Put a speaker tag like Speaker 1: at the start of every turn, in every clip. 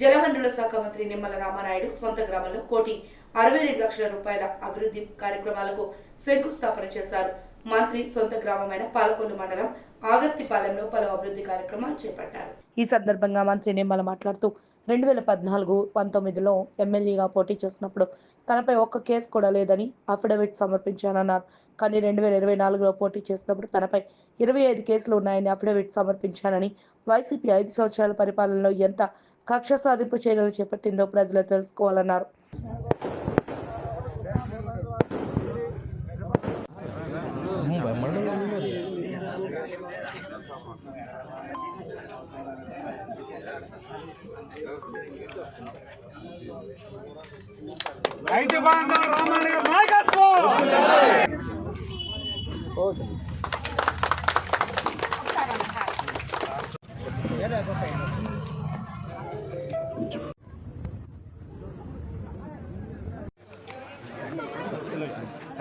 Speaker 1: జలవనరుల శాఖ మంత్రి నిమ్మల రామానాయుడు సొంత గ్రామంలో కోటి అరవై రెండు లక్షల రూపాయల అభివృద్ధి కార్యక్రమాలకు శంకుస్థాపన చేశారు. మంత్రి సొంత గ్రామమైన పాలకొల్లు మండలం ఆగర్తిపాలెంలో పలు అభివృద్ధి కార్యక్రమాలు చేపట్టారు. ఈ సందర్భంగా మంత్రి నిమ్మల మాట్లాడుతూ రెండు వేల పద్నాలుగు పంతొమ్మిదిలో ఎమ్మెల్యేగా పోటీ చేసినప్పుడు తనపై ఒక్క కేసు కూడా లేదని అఫిడవిట్ సమర్పించానన్నారు. కానీ రెండు వేల ఇరవై నాలుగులో పోటీ చేసినప్పుడు తనపై ఇరవై ఐదు కేసులు ఉన్నాయని అఫిడవిట్ సమర్పించానని వైసీపీ ఐదు సంవత్సరాల పరిపాలనలో ఎంత కక్ష సాధింపు చర్యలు చేపట్టిందో ప్రజలు తెలుసుకోవాలన్నారు.
Speaker 2: రైతు బాంధవ రామాయణ గారి నాయకత్వం!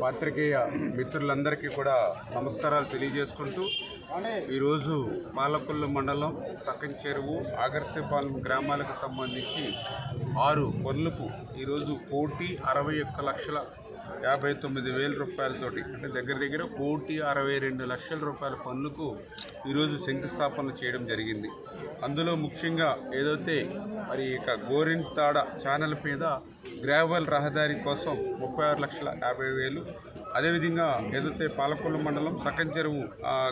Speaker 2: పాత్రికేయ మిత్రులందరికీ కూడా నమస్కారాలు తెలియజేసుకుంటూ ఈరోజు పాలకొల్లు మండలం సకన్ చెరువు ఆగర్తిపాలెం గ్రామాలకు సంబంధించి ఆరు పనులకు ఈరోజు కోటి అరవై ఒక్క లక్షల యాభై తొమ్మిది వేల రూపాయలతోటి అంటే దగ్గర దగ్గర కోటి అరవై రెండు లక్షల రూపాయల పన్నుకు ఈరోజు శంకుస్థాపన చేయడం జరిగింది. అందులో ముఖ్యంగా ఏదైతే మరి ఇక గోరింతాడ ఛానల్ మీద గ్రావెల్ రహదారి కోసం ముప్పై ఆరు లక్షల యాభై వేలు అదేవిధంగా ఏదైతే పాలకొల్లు మండలం సకంచెరువు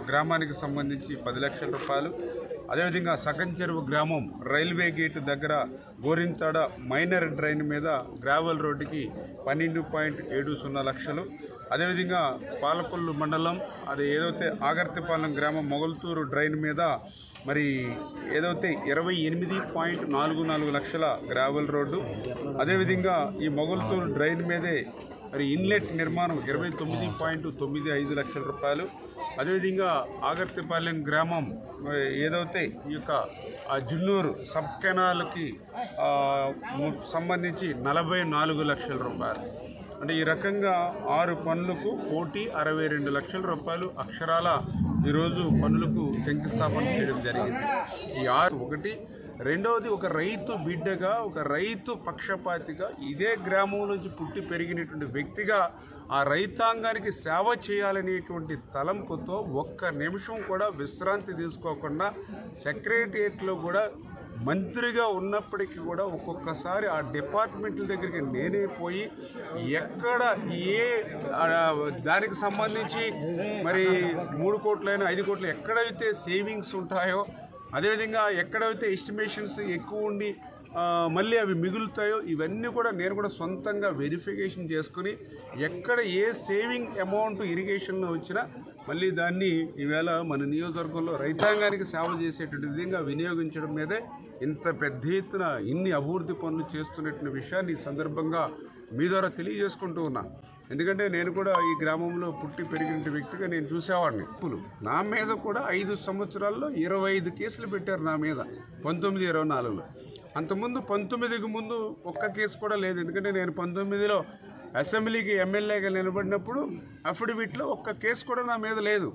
Speaker 2: గ్రామానికి సంబంధించి పది లక్షల రూపాయలు అదేవిధంగా సకన్ చెరువు గ్రామం రైల్వే గేట్ దగ్గర గోరింతాడ మైనర్ డ్రైన్ మీద గ్రావెల్ రోడ్డుకి పన్నెండు పాయింట్ ఏడు సున్నా లక్షలు. అదేవిధంగా పాలకొల్లు మండలం అది ఏదైతే ఆగర్తిపాలెం గ్రామం మొగల్తూరు డ్రైన్ మీద మరి ఏదైతే ఇరవై ఎనిమిది పాయింట్ నాలుగు నాలుగు లక్షల గ్రావెల్ రోడ్డు అదేవిధంగా ఈ మొగల్తూరు డ్రైన్ మీదే మరి ఇన్లెట్ నిర్మాణం ఇరవై తొమ్మిది పాయింట్ తొమ్మిది ఐదు లక్షల రూపాయలు. అదేవిధంగా ఆగర్తిపాలెం గ్రామం ఏదైతే ఈ యొక్క ఆ జున్నూరు సబ్ కెనాల్కి సంబంధించి నలభై నాలుగు లక్షల రూపాయలు. అంటే ఈ రకంగా ఆరు పనులకు కోటి అరవై రెండు లక్షల రూపాయలు అక్షరాల ఈరోజు పనులకు శంకుస్థాపన చేయడం జరిగింది. ఈ ఆరు ఒకటి రెండవది ఒక రైతు బిడ్డగా ఒక రైతు పక్షపాతిగా ఇదే గ్రామం నుంచి పుట్టి పెరిగినటువంటి వ్యక్తిగా ఆ రైతాంగానికి సేవ చేయాలనేటువంటి తలంపుతో ఒక్క నిమిషం కూడా విశ్రాంతి తీసుకోకుండా సెక్రటరియట్లో కూడా మంత్రిగా ఉన్నప్పటికీ కూడా ఒక్కొక్కసారి ఆ డిపార్ట్మెంట్ల దగ్గరికి నేనే పోయి ఎక్కడ ఏ దానికి సంబంధించి మరి మూడు కోట్లైనా ఐదు కోట్లు ఎక్కడైతే సేవింగ్స్ ఉంటాయో అదేవిధంగా ఎక్కడైతే ఎస్టిమేషన్స్ ఎక్కువ ఉండి మళ్ళీ అవి మిగులుతాయో ఇవన్నీ కూడా నేను కూడా సొంతంగా వెరిఫికేషన్ చేసుకుని ఎక్కడ ఏ సేవింగ్ అమౌంట్ ఇరిగేషన్లో వచ్చినా మళ్ళీ దాన్ని ఈవేళ మన నియోజకవర్గంలో రైతాంగానికి సేవ చేసేటువంటి విధంగా వినియోగించడం మీదే ఇంత పెద్ద ఎత్తున ఇన్ని అభివృద్ధి పనులు చేస్తున్నటువంటి విషయాన్ని ఈ సందర్భంగా మీ ద్వారా తెలియజేసుకుంటూ ఉన్నా. ఎందుకంటే నేను కూడా ఈ గ్రామంలో పుట్టి పెరిగిన వ్యక్తిగా నేను చూసేవాడిని. పులు. నా మీద కూడా ఐదు సంవత్సరాల్లో ఇరవై ఐదు కేసులు పెట్టారు నా మీద. పంతొమ్మిది ఇరవై నాలుగులో. అంతకుముందు పంతొమ్మిదికి ముందు ఒక్క కేసు కూడా లేదు. ఎందుకంటే నేను పంతొమ్మిదిలో అసెంబ్లీకి ఎమ్మెల్యేగా నిలబడినప్పుడు అఫిడవిట్లో ఒక్క కేసు కూడా నా మీద లేదు.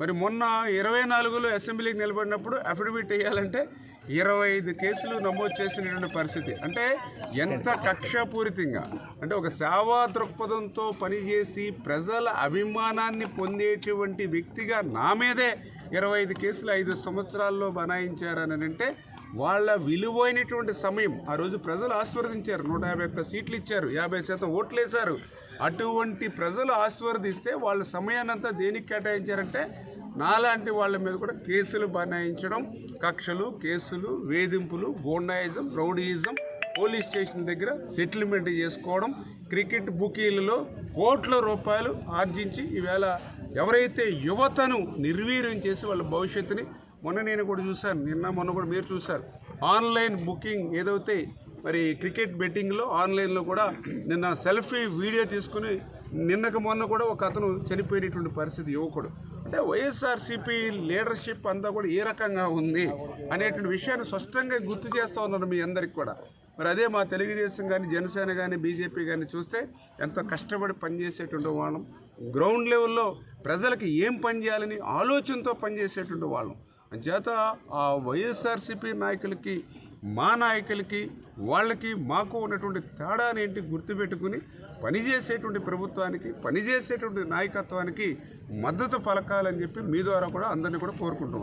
Speaker 2: మరి మొన్న ఇరవై నాలుగులో అసెంబ్లీకి నిలబడినప్పుడు అఫిడవిట్ వేయాలంటే ఇరవై ఐదు కేసులు నమోదు చేసినటువంటి పరిస్థితి. అంటే ఎంత కక్షపూరితంగా? అంటే ఒక సేవా దృక్పథంతో పనిచేసి ప్రజల అభిమానాన్ని పొందేటువంటి వ్యక్తిగా నా మీదే ఇరవై ఐదు కేసులు ఐదు సంవత్సరాల్లో బనాయించారని అంటే వాళ్ళ విలువైనటువంటి సమయం. ఆ రోజు ప్రజలు ఆశీర్వదించారు నూట యాభై ఒక్క సీట్లు ఇచ్చారు. యాభై శాతం ఓట్లు వేశారు అటువంటి ప్రజలు ఆశీర్వదిస్తే వాళ్ళ సమయాన్నంతా దేనికి కేటాయించారంటే నాలాంటి వాళ్ళ మీద కూడా కేసులు బనాయించడం కక్షలు కేసులు వేధింపులు గోండాయిజం రౌడీయిజం పోలీస్ స్టేషన్ దగ్గర సెటిల్మెంట్ చేసుకోవడం క్రికెట్ బుకీలలో కోట్ల రూపాయలు ఆర్జించి ఈవేళ ఎవరైతే యువతను నిర్వీర్యం చేసి వాళ్ళ భవిష్యత్తుని మొన్న నేను కూడా చూశాను నిన్న మొన్న కూడా మీరు చూశారు. ఆన్లైన్ బుకింగ్ ఏదైతే మరి క్రికెట్ బెట్టింగ్లో ఆన్లైన్లో కూడా నిన్న సెల్ఫీ వీడియో తీసుకుని నిన్నకు మొన్న కూడా ఒక అతను చనిపోయినటువంటి పరిస్థితి యువకుడు. అంటే వైఎస్ఆర్సీపీ లీడర్షిప్ అంతా కూడా ఏ రకంగా ఉంది అనేటువంటి విషయాన్ని స్పష్టంగా గుర్తు చేస్తూ ఉన్నారు మీ అందరికి కూడా. మరి అదే మా తెలుగుదేశం కానీ జనసేన కానీ బీజేపీ కానీ చూస్తే ఎంతో కష్టపడి పనిచేసేటువంటి వాళ్ళం. గ్రౌండ్ లెవెల్లో ప్రజలకు ఏం పని చేయాలని ఆలోచనతో పనిచేసేటువంటి వాళ్ళం. అంచేత ఆ వైఎస్ఆర్సీపీ నాయకులకి మా నాయకులకి వాళ్ళకి మాకు ఉన్నటువంటి తేడాని ఏంటి గుర్తుపెట్టుకుని పనిచేసేటువంటి ప్రభుత్వానికి పనిచేసేటువంటి నాయకత్వానికి మద్దతు పలకాలని చెప్పి మీ ద్వారా కూడా అందరినీ కూడా కోరుకుంటూ